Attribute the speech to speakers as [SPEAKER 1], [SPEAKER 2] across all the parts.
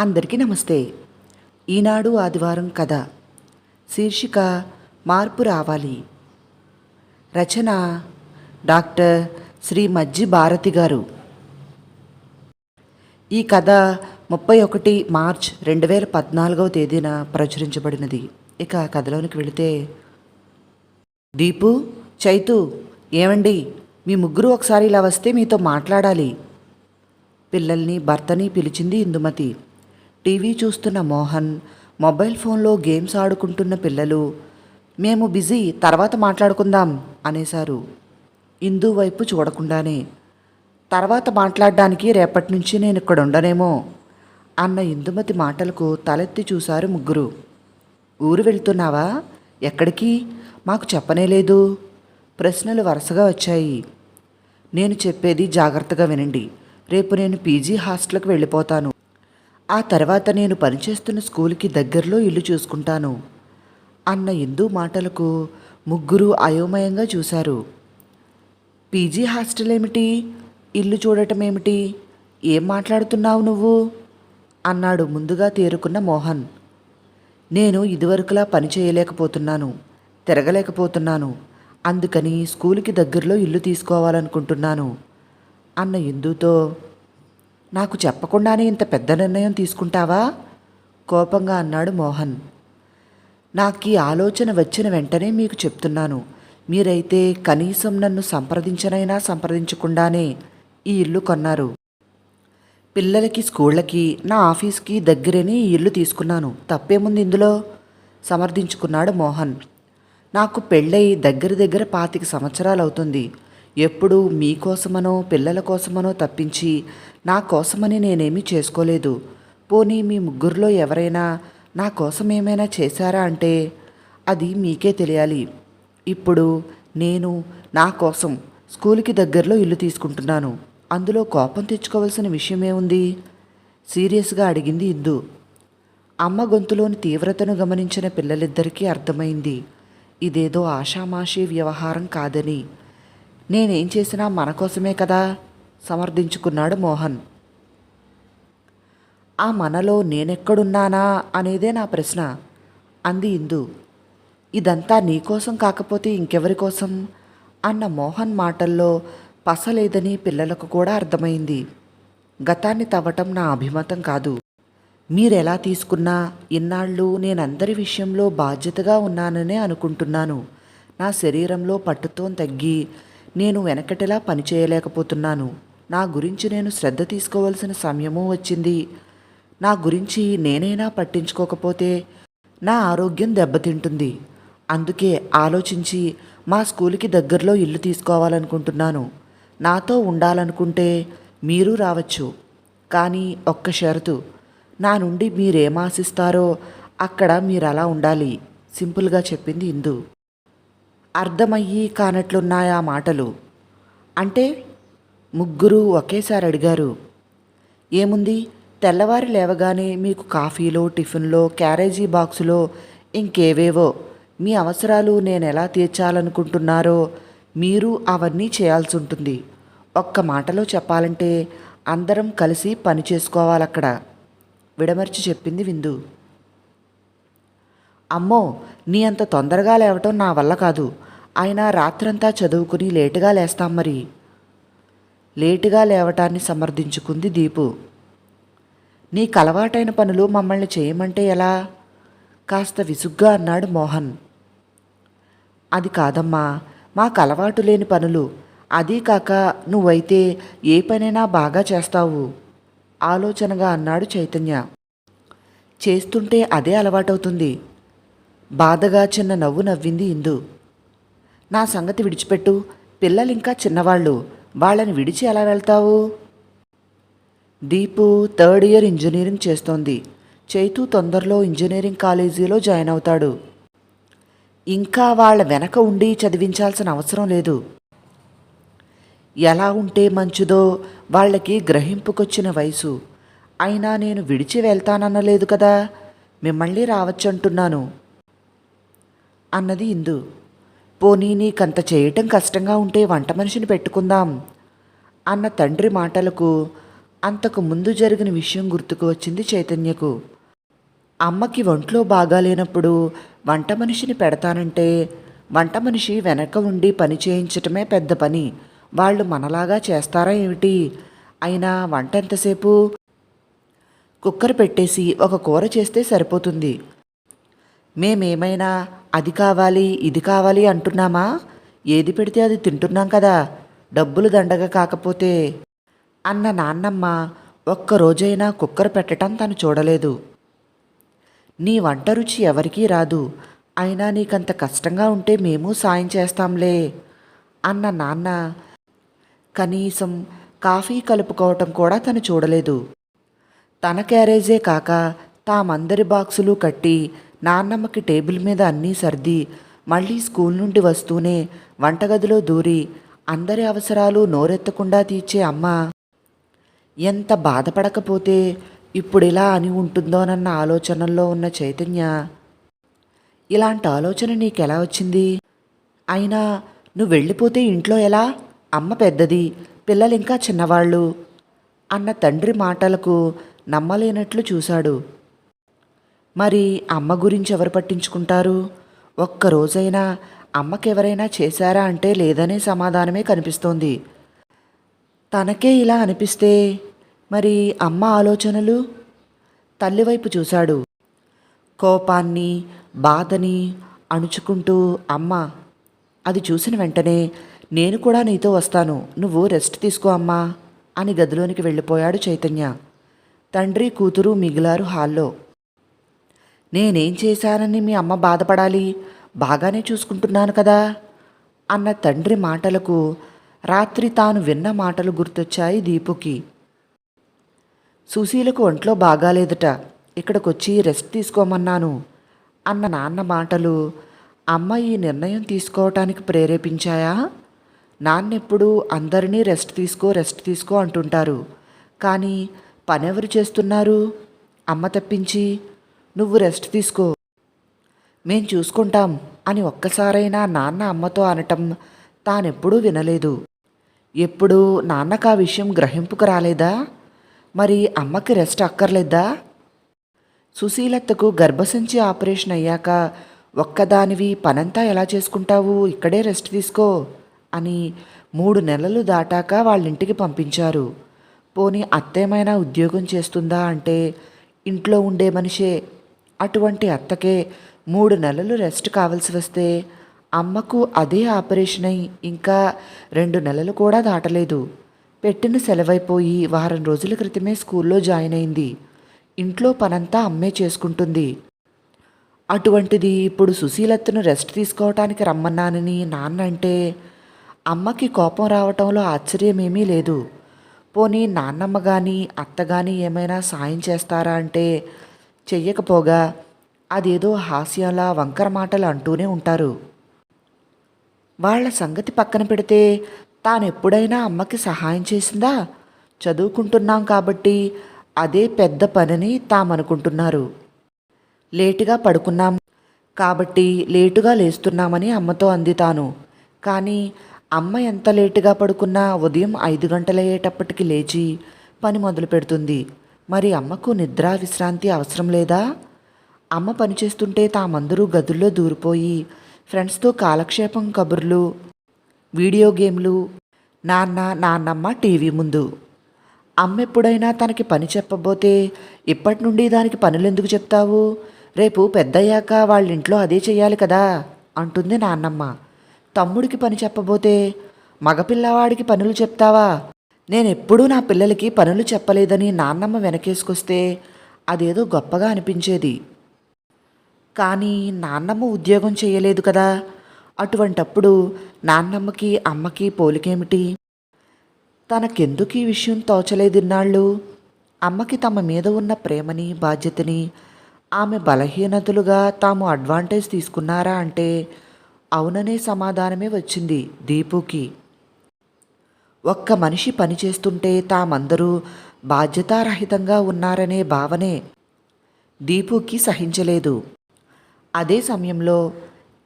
[SPEAKER 1] అందరికీ నమస్తే. ఈనాడు ఆదివారం కథ. శీర్షిక మార్పు రావాలి. రచన డాక్టర్ శ్రీ మజ్జి భారతి గారు. ఈ కథ ముప్పై ఒకటి మార్చ్ రెండు వేల పద్నాలుగవ తేదీన ప్రచురించబడినది. ఇక కథలోనికి వెళితే దీపు చైతు ఏమండి మీ ముగ్గురు ఒకసారి ఇలా వస్తే మీతో మాట్లాడాలి. పిల్లల్ని భర్తని పిలిచింది ఇందుమతి. టీవీ చూస్తున్న మోహన్ మొబైల్ ఫోన్లో గేమ్స్ ఆడుకుంటున్న పిల్లలు మేము బిజీ తర్వాత మాట్లాడుకుందాం అనేశారు. ఇందు వైపు చూడకుండానే తర్వాత మాట్లాడడానికి రేపటి నుంచి నేను ఇక్కడ ఉండనేమో అన్న ఇందుమతి మాటలకు తలెత్తి చూశారు ముగ్గురు. ఊరు వెళ్తున్నావా? ఎక్కడికి? మాకు చెప్పనేలేదు ప్రశ్నలు వరుసగా వచ్చాయి. నేను చెప్పేది జాగ్రత్తగా వినండి. రేపు నేను పీజీ హాస్టల్కి వెళ్ళిపోతాను. ఆ తర్వాత నేను పనిచేస్తున్న స్కూల్కి దగ్గరలో ఇల్లు చూసుకుంటాను. అన్న ఇందు మాటలకు ముగ్గురు అయోమయంగా చూశారు. పీజీ హాస్టల్ ఏమిటి ఇల్లు చూడటం ఏమిటి ఏం మాట్లాడుతున్నావు నువ్వు? అన్నాడు ముందుగా తేరుకున్న మోహన్. నేను ఇదివరకులా పని చేయలేకపోతున్నాను తిరగలేకపోతున్నాను. అందుకని స్కూల్కి దగ్గరలో ఇల్లు తీసుకోవాలనుకుంటున్నాను అన్న ఇందుతో నాకు చెప్పకుండానే ఇంత పెద్ద నిర్ణయం తీసుకుంటావా? కోపంగా అన్నాడు మోహన్. నాకు ఈ ఆలోచన వచ్చిన వెంటనే మీకు చెప్తున్నాను. మీరైతే కనీసం నన్ను సంప్రదించనైనా సంప్రదించకుండానే ఈ ఇల్లు కొన్నారు. పిల్లలకి స్కూళ్ళకి నా ఆఫీస్కి దగ్గరనే ఈ ఇల్లు తీసుకున్నాను. తప్పేముంది ఇందులో? సమర్థించుకున్నాడు మోహన్. నాకు పెళ్ళై దగ్గర దగ్గర పాతిక సంవత్సరాలు అవుతుంది ఎప్పుడు మీకోసమనో పిల్లల కోసమనో తప్పించి నా కోసమని నేనేమీ చేసుకోలేదు. పోనీ మీ ముగ్గురులో ఎవరైనా నా కోసం ఏమైనా చేశారా అంటే అది మీకే తెలియాలి. ఇప్పుడు నేను నా కోసం స్కూల్కి దగ్గరలో ఇల్లు తీసుకుంటున్నాను. అందులో కోపం తెచ్చుకోవాల్సిన విషయమేముంది? సీరియస్గా అడిగింది ఇందు. అమ్మ గొంతులోని తీవ్రతను గమనించిన పిల్లలిద్దరికీ అర్థమైంది. ఇదేదో ఆషామాషీ వ్యవహారం కాదని. నేనేం చేసినా మన కోసమే కదా సమర్థించుకున్నాడు మోహన్. ఆ మనలో నేనెక్కడున్నానా అనేదే నా ప్రశ్న అంది ఇందు. ఇదంతా నీకోసం కాకపోతే ఇంకెవరి కోసం? అన్న మోహన్ మాటల్లో పసలేదని పిల్లలకు కూడా అర్థమైంది. గతాన్ని తవ్వటం నా అభిమతం కాదు. మీరెలా తీసుకున్నా ఇన్నాళ్ళు నేనందరి విషయంలో బాధ్యతగా ఉన్నాననే అనుకుంటున్నాను. నా శరీరంలో పట్టుతో తగ్గి నేను వెనకటిలా పనిచేయలేకపోతున్నాను. నా గురించి నేను శ్రద్ధ తీసుకోవాల్సిన సమయము వచ్చింది. నా గురించి నేనైనా పట్టించుకోకపోతే నా ఆరోగ్యం దెబ్బతింటుంది. అందుకే ఆలోచించి మా స్కూల్కి దగ్గరలో ఇల్లు తీసుకోవాలనుకుంటున్నాను. నాతో ఉండాలనుకుంటే మీరు రావచ్చు. కానీ ఒక్క షరతు. నా నుండి మీరేమాశిస్తారో అక్కడ మీరు అలా ఉండాలి. సింపుల్గా చెప్పింది ఇందు. అర్థమయ్యి కానట్లున్నాయా మాటలు? అంటే ముగ్గురు ఒకేసారి అడిగారు. ఏముంది? తెల్లవారి లేవగానే మీకు కాఫీలో టిఫిన్లో క్యారేజీ బాక్సులో ఇంకేవేవో మీ అవసరాలు నేను ఎలా తీర్చాలనుకుంటున్నారో మీరు అవన్నీ చేయాల్సి ఉంటుంది ఒక్క మాటలో చెప్పాలంటే అందరం కలిసి పని చేసుకోవాలక్కడ. విడమర్చి చెప్పింది విందు. అమ్మో నీ అంత తొందరగా లేవటం నా వల్ల కాదు. ఆయన రాత్రంతా చదువుకుని లేటుగా లేస్తాం మరి. లేటుగా లేవటాన్ని సమర్థించుకుంది దీపు. నీకు అలవాటైన పనులు మమ్మల్ని చేయమంటే ఎలా? కాస్త విసుగ్గా అన్నాడు మోహన్. అది కాదమ్మా మాకు అలవాటు లేని పనులు. అదీ కాక నువ్వైతే ఏ పనైనా బాగా చేస్తావు. ఆలోచనగా అన్నాడు చైతన్య. చేస్తుంటే అదే అలవాటవుతుంది. బాధగా చిన్న నవ్వు నవ్వింది ఇందు. నా సంగతి విడిచిపెట్టు పిల్లలు ఇంకా చిన్నవాళ్ళు వాళ్ళని విడిచి ఎలా వెళ్తావు? దీపు థర్డ్ ఇయర్ ఇంజనీరింగ్ చేస్తోంది. చైతు తొందరలో ఇంజనీరింగ్ కాలేజీలో జాయిన్ అవుతాడు. ఇంకా వాళ్ళ వెనక ఉండి చదివించాల్సిన అవసరం లేదు. ఎలా ఉంటే మంచిదో వాళ్ళకి గ్రహింపుకొచ్చిన వయసు. అయినా నేను విడిచి వెళ్తానన్నలేదు కదా. మిమ్మల్ని రావచ్చంటున్నాను. అన్నది ఇందు. పోనీ నీకంత చేయటం కష్టంగా ఉంటే వంట మనిషిని పెట్టుకుందాం. అన్న తండ్రి మాటలకు అంతకు ముందు జరిగిన విషయం గుర్తుకు వచ్చింది చైతన్యకు. అమ్మకి ఒంట్లో బాగాలేనప్పుడు వంట మనిషిని పెడతానంటే వంట మనిషి వెనక ఉండి పని చేయించటమే పెద్ద పని. వాళ్ళు మనలాగా చేస్తారా ఏమిటి? అయినా వంట ఎంతసేపు? కుక్కర్ పెట్టేసి ఒక కూర చేస్తే సరిపోతుంది. మేమేమైనా అది కావాలి ఇది కావాలి అంటున్నామా? ఏది పెడితే అది తింటున్నాం కదా డబ్బులు దండగ కాకపోతే అన్న నాన్నమ్మ ఒక్క రోజైనా కుక్కర్ పెట్టడం తను చూడలేదు. నీ వంట రుచి ఎవరికీ రాదు అయినా నీకంత కష్టంగా ఉంటే మేము సాయం చేస్తాంలే అన్న నాన్న కనీసం కాఫీ కలుపుకోవటం కూడా తను చూడలేదు. తన క్యారేజే కాక తామందరి బాక్సులు కట్టి నాన్నమ్మకి టేబుల్ మీద అన్నీ సర్ది మళ్ళీ స్కూల్ నుండి వస్తూనే వంటగదిలో దూరి అందరి అవసరాలు నోరెత్తకుండా తీర్చే అమ్మ ఎంత బాధపడకపోతే ఇప్పుడిలా అని ఉంటుందోనన్న ఆలోచనల్లో ఉన్న చైతన్య ఇలాంటి ఆలోచన నీకెలా వచ్చింది? అయినా నువ్వు వెళ్ళిపోతే ఇంట్లో ఎలా? అమ్మ పెద్దది పిల్లలు ఇంకా చిన్నవాళ్ళు అన్న తండ్రి మాటలకు నమ్మలేనట్లు చూశాడు. మరి అమ్మ గురించి ఎవరు పట్టించుకుంటారు? ఒక్కరోజైనా అమ్మకెవరైనా చేశారా అంటే లేదనే సమాధానమే కనిపిస్తోంది. తనకే ఇలా అనిపిస్తే మరి అమ్మ ఆలోచనలు? తల్లివైపు చూశాడు. కోపాన్ని బాధని అణుచుకుంటూ అమ్మ అది చూసిన వెంటనే నేను కూడా నీతో వస్తాను. నువ్వు రెస్ట్ తీసుకో అమ్మా అని గదిలోనికి వెళ్ళిపోయాడు చైతన్య. తండ్రి కూతురు మిగిలారు హాల్లో. నేనేం చేశానని మీ అమ్మ బాధపడాలి? బాగానే చూసుకుంటున్నాను కదా? అన్న తండ్రి మాటలకు రాత్రి తాను విన్న మాటలు గుర్తొచ్చాయి దీపుకి. సుశీలకు ఒంట్లో బాగాలేదట. ఇక్కడికొచ్చి రెస్ట్ తీసుకోమన్నాను. అన్న నాన్న మాటలు అమ్మ ఈ నిర్ణయం తీసుకోవటానికి ప్రేరేపించాయా? నాన్నెప్పుడు అందరినీ రెస్ట్ తీసుకో రెస్ట్ తీసుకో అంటుంటారు. కానీ పనెవరు చేస్తున్నారు? అమ్మ తప్పించి నువ్వు రెస్ట్ తీసుకో. మేం చూసుకుంటాం అని ఒక్కసారైనా నాన్న అమ్మతో అనటం తానెప్పుడూ వినలేదు. ఎప్పుడూ నాన్నకు ఆ విషయం గ్రహింపుకు రాలేదా? మరి అమ్మకి రెస్ట్ అక్కర్లేదా? సుశీలత్తకు గర్భసంచి ఆపరేషన్ అయ్యాక ఒక్కదానివి పనంతా ఎలా చేసుకుంటావు? ఇక్కడే రెస్ట్ తీసుకో అని మూడు నెలలు దాటాక వాళ్ళింటికి పంపించారు. పోనీ అత్తేమైనా ఉద్యోగం చేస్తుందా అంటే ఇంట్లో ఉండే మనిషే అటువంటి అత్తకే మూడు నెలలు రెస్ట్ కావాల్సి వస్తే అమ్మకు అదే ఆపరేషన్ అయి ఇంకా రెండు నెలలు కూడా దాటలేదు. పెట్టిన సెలవైపోయి వారం రోజుల క్రితమే స్కూల్లో జాయిన్ అయింది. ఇంట్లో పనంతా అమ్మే చేసుకుంటుంది. అటువంటిది ఇప్పుడు సుశీలత్తను రెస్ట్ తీసుకోవటానికి రమ్మన్నానని నాన్న అంటే అమ్మకి కోపం రావటంలో ఆశ్చర్యమేమీ లేదు. పోనీ నాన్నమ్మ కానీ అత్త కానీ ఏమైనా సాయం చేస్తారా అంటే చెయ్యకపోగా అదేదో హాస్యంలా వంకర మాటలు అంటూనే ఉంటారు. వాళ్ళ సంగతి పక్కన పెడితే తానెప్పుడైనా అమ్మకి సహాయం చేసిందా? చదువుకుంటున్నాం కాబట్టి అదే పెద్ద పనిని తామనుకుంటున్నారు. లేటుగా పడుకున్నాం కాబట్టి లేటుగా లేస్తున్నామని అమ్మతో అంది తాను. కానీ అమ్మ ఎంత లేటుగా పడుకున్నా ఉదయం ఐదు గంటలయ్యేటప్పటికి లేచి పని మొదలు పెడుతుంది మరి అమ్మకు నిద్ర విశ్రాంతి అవసరం లేదా? అమ్మ పనిచేస్తుంటే తామందరూ గదుల్లో దూరిపోయి ఫ్రెండ్స్తో కాలక్షేపం కబుర్లు వీడియో గేమ్లు. నాన్న నాన్నమ్మ టీవీ ముందు. అమ్మ ఎప్పుడైనా తనకి పని చెప్పబోతే ఇప్పటి నుండి దానికి పనులు ఎందుకు చెప్తావు? రేపు పెద్దయ్యాక వాళ్ళ ఇంట్లో అదే చెయ్యాలి కదా అంటుంది నాన్నమ్మ. తమ్ముడికి పని చెప్పబోతే మగపిల్లవాడికి పనులు చెప్తావా? నేనెప్పుడూ నా పిల్లలకి పనులు చెప్పలేదని నాన్నమ్మ వెనకేసుకొస్తే అదేదో గొప్పగా అనిపించేది. కానీ నాన్నమ్మ ఉద్యోగం చేయలేదు కదా. అటువంటప్పుడు నాన్నమ్మకి అమ్మకి పోలికేమిటి? తనకెందుకు ఈ విషయం తోచలేదిన్నాళ్ళు? అమ్మకి తమ మీద ఉన్న ప్రేమని బాధ్యతని ఆమె బలహీనతలుగా తాము అడ్వాంటేజ్ తీసుకున్నారా అంటే అవుననే సమాధానమే వచ్చింది దీపుకి. ఒక్క మనిషి పని చేస్తుంటే తామందరూ బాధ్యతారహితంగా ఉన్నారనే భావనే దీపుకి సహించలేదు. అదే సమయంలో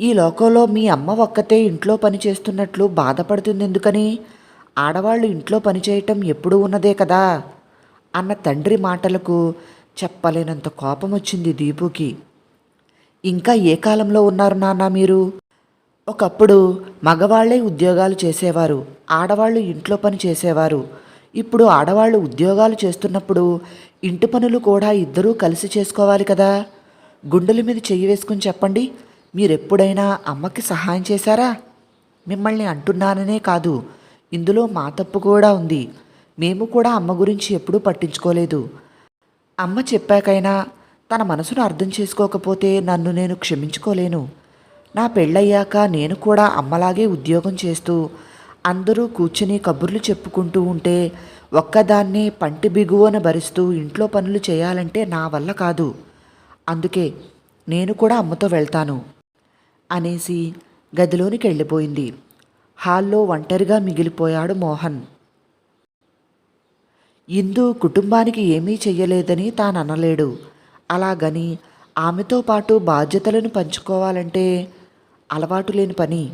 [SPEAKER 1] ఈ లోకంలో మీ అమ్మ ఒక్కతే ఇంట్లో పని చేస్తున్నట్లు బాధపడుతుంది ఎందుకని ఆడవాళ్ళు ఇంట్లో పనిచేయటం ఎప్పుడూ ఉన్నదే కదా? అన్న తండ్రి మాటలకు చెప్పలేనంత కోపం వచ్చింది దీపుకి. ఇంకా ఏ కాలంలో ఉన్నారు నాన్న మీరు? ఒకప్పుడు మగవాళ్ళే ఉద్యోగాలు చేసేవారు ఆడవాళ్ళు ఇంట్లో పని చేసేవారు. ఇప్పుడు ఆడవాళ్ళు ఉద్యోగాలు చేస్తున్నప్పుడు ఇంటి పనులు కూడా ఇద్దరూ కలిసి చేసుకోవాలి కదా? గుండెల మీద చెయ్యి వేసుకుని చెప్పండి మీరెప్పుడైనా అమ్మకి సహాయం చేశారా? మిమ్మల్ని అంటున్నాననే కాదు ఇందులో మా తప్పు కూడా ఉంది. మేము కూడా అమ్మ గురించి ఎప్పుడూ పట్టించుకోలేదు. అమ్మ చెప్పాకైనా తన మనసును అర్థం చేసుకోకపోతే నన్ను నేను క్షమించుకోలేను. నా పెళ్ళయ్యాక నేను కూడా అమ్మలాగే ఉద్యోగం చేస్తూ అందరూ కూర్చుని కబుర్లు చెప్పుకుంటూ ఉంటే ఒక్కదాన్ని పంటి బిగువన భరిస్తూ ఇంట్లో పనులు చేయాలంటే నా వల్ల కాదు. అందుకే నేను కూడా అమ్మతో వెళ్తాను అనేసి గదిలోనికి వెళ్ళిపోయింది. హాల్లో ఒంటరిగా మిగిలిపోయాడు మోహన్. ఇందు కుటుంబానికి ఏమీ చెయ్యలేదని తాను అనలేడు అలాగని ఆమెతో పాటు బాధ్యతలను పంచుకోవాలంటే అలవాటు లేని పని.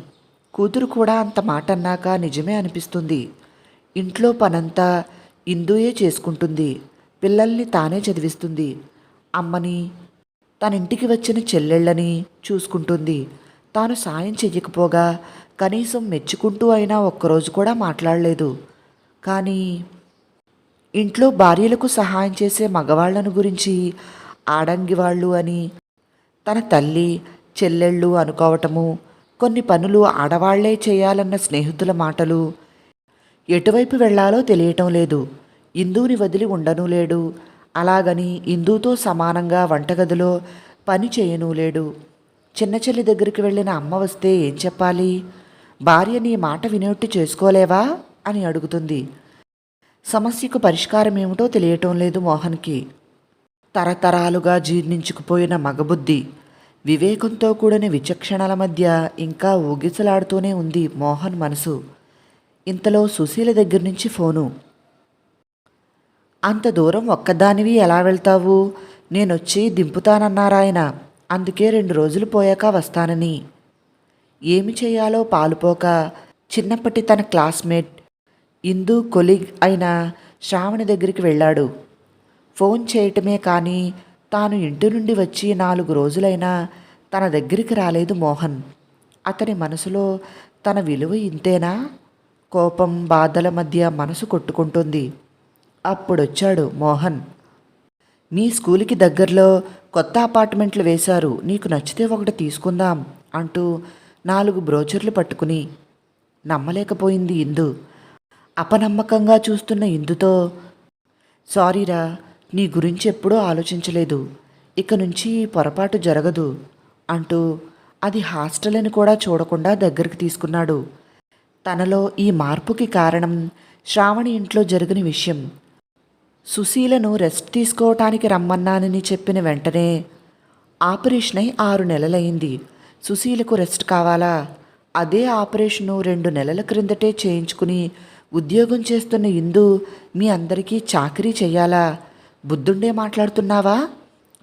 [SPEAKER 1] కూతురు కూడా అంత మాట అన్నాక నిజమే అనిపిస్తుంది. ఇంట్లో పనంతా ఇందుయే చేసుకుంటుంది. పిల్లల్ని తానే చదివిస్తుంది. అమ్మని తన ఇంటికి వచ్చిన చెల్లెళ్ళని చూసుకుంటుంది. తాను సాయం చెయ్యకపోగా కనీసం మెచ్చుకుంటూ అయినా ఒక్కరోజు కూడా మాట్లాడలేదు. కానీ ఇంట్లో భార్యలకు సహాయం చేసే మగవాళ్ళను గురించి ఆడంగి వాళ్ళు అని తన తల్లి చెల్లెళ్ళు అనుకోవటము కొన్ని పనులు ఆడవాళ్ళే చేయాలన్న స్నేహితుల మాటలు. ఎటువైపు వెళ్ళాలో తెలియటం లేదు. ఇందూని వదిలి ఉండను లేడు. అలాగని ఇందుతో సమానంగా వంటగదిలో పని చేయను లేడు. చిన్న చెల్లి దగ్గరికి వెళ్ళిన అమ్మ వస్తే ఏం చెప్పాలి? భార్య నీ మాట వినేట్టు చేసుకోలేవా? అని అడుగుతుంది. సమస్యకు పరిష్కారం ఏమిటో తెలియటం లేదు మోహన్కి. తరతరాలుగా జీర్ణించుకుపోయిన మగబుద్ధి. వివేకంతో కూడిన విచక్షణల మధ్య ఇంకా ఊగిసలాడుతూనే ఉంది మోహన్ మనసు. ఇంతలో సుశీల దగ్గర నుంచి ఫోను. అంత దూరం ఒక్కదానివి ఎలా వెళ్తావు? నేనొచ్చి దింపుతానన్నారాయన. అందుకే రెండు రోజులు పోయాక వస్తానని. ఏమి చేయాలో పాలుపోక చిన్నప్పటి తన క్లాస్మేట్ ఇందు కొలీగ్ అయిన శ్రావణి దగ్గరికి వెళ్ళాడు. ఫోన్ చేయటమే కానీ తాను ఇంటి నుండి వచ్చి నాలుగు రోజులైనా తన దగ్గరికి రాలేదు మోహన్. అతని మనసులో తన విలువ ఇంతేనా? కోపం బాధల మధ్య మనసు కొట్టుకుంటుంది. అప్పుడొచ్చాడు మోహన్. మీ స్కూల్కి దగ్గరలో కొత్త అపార్ట్మెంట్లు వేశారు. నీకు నచ్చితే ఒకటి తీసుకుందాం అంటూ నాలుగు బ్రోచర్లు పట్టుకుని నమ్మలేకపోయింది ఇందు. అపనమ్మకంగా చూస్తున్న ఇందుతో సారీరా నీ గురించి ఎప్పుడూ ఆలోచించలేదు. ఇక నుంచి ఈ పొరపాటు జరగదు అంటూ అది హాస్టల్ అని కూడా చూడకుండా దగ్గరికి తీసుకున్నాడు. తనలో ఈ మార్పుకి కారణం శ్రావణి ఇంట్లో జరిగిన విషయం. సుశీలను రెస్ట్ తీసుకోవటానికి రమ్మన్నానని చెప్పిన వెంటనే ఆపరేషన్ అయి ఆరు నెలలైంది సుశీలకు రెస్ట్ కావాలా? అదే ఆపరేషను రెండు నెలల క్రిందటే చేయించుకుని ఉద్యోగం చేస్తున్న ఇందు మీ అందరికీ చాకరీ చెయ్యాలా? బుద్ధుండే మాట్లాడుతున్నావా?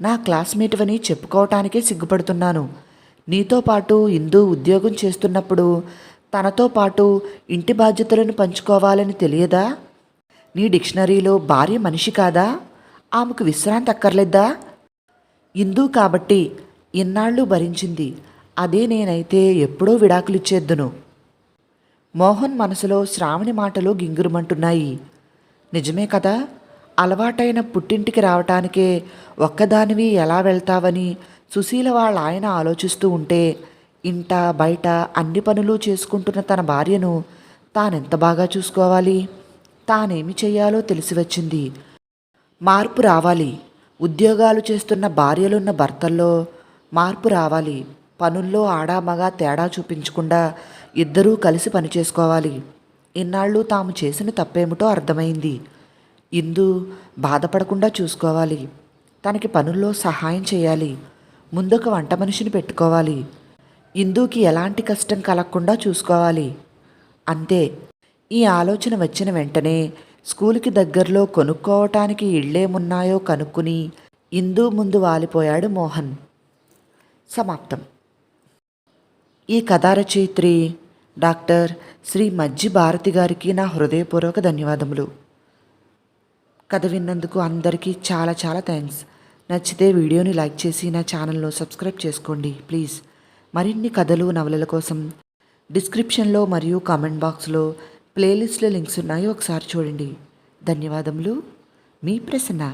[SPEAKER 1] నా క్లాస్మేట్వని చెప్పుకోవటానికే సిగ్గుపడుతున్నాను. నీతో పాటు ఇందు ఉద్యోగం చేస్తున్నప్పుడు తనతో పాటు ఇంటి బాధ్యతలను పంచుకోవాలని తెలియదా? నీ డిక్షనరీలో భార్య మనిషి కాదా? ఆమెకు విశ్రాంతి అక్కర్లేదా? ఇందు కాబట్టి ఇన్నాళ్ళు భరించింది? అదే నేనైతే ఎప్పుడో విడాకులిచ్చేద్దును. మోహన్ మనసులో శ్రావణి మాటలు గింగురుమంటున్నాయి. నిజమే కదా? అలవాటైన పుట్టింటికి రావటానికే ఒక్కదానివి ఎలా వెళ్తావని సుశీల వాళ్ళ ఆయన ఆలోచిస్తూ ఉంటే ఇంట బయట అన్ని పనులు చేసుకుంటున్న తన భార్యను తానెంత బాగా చూసుకోవాలి? తానేమి చెయ్యాలో తెలిసి వచ్చింది. మార్పు రావాలి. ఉద్యోగాలు చేస్తున్న భార్యలున్న భర్తల్లో మార్పు రావాలి. పనుల్లో ఆడామగా తేడా చూపించకుండా ఇద్దరూ కలిసి పనిచేసుకోవాలి ఇన్నాళ్ళు తాము చేసిన తప్పేమిటో అర్థమైంది. ఇందు బాధపడకుండా చూసుకోవాలి. తనకి పనుల్లో సహాయం చేయాలి. ముందొక వంట మనిషిని పెట్టుకోవాలి. ఇందుకి ఎలాంటి కష్టం కలగకుండా చూసుకోవాలి. అంతే. ఈ ఆలోచన వచ్చిన వెంటనే స్కూల్కి దగ్గరలో కొనుక్కోవటానికి ఇళ్ళేమున్నాయో కనుక్కుని ఇందు ముందు వాలిపోయాడు మోహన్. సమాప్తం. ఈ కథా రచయిత్రి డాక్టర్ శ్రీ మజ్జి భారతి గారికి నా హృదయపూర్వక ధన్యవాదములు. కథ విన్నందుకు అందరికీ చాలా చాలా థ్యాంక్స్ నచ్చితే వీడియోని లైక్ చేసి నా ఛానల్ను సబ్స్క్రైబ్ చేసుకోండి ప్లీజ్ మరిన్ని కథలు నవలల కోసం డిస్క్రిప్షన్లో మరియు కామెంట్ బాక్స్లో ప్లేలిస్ట్లో లింక్స్ ఉన్నాయి ఒకసారి చూడండి. ధన్యవాదములు. మీ ప్రసన్న.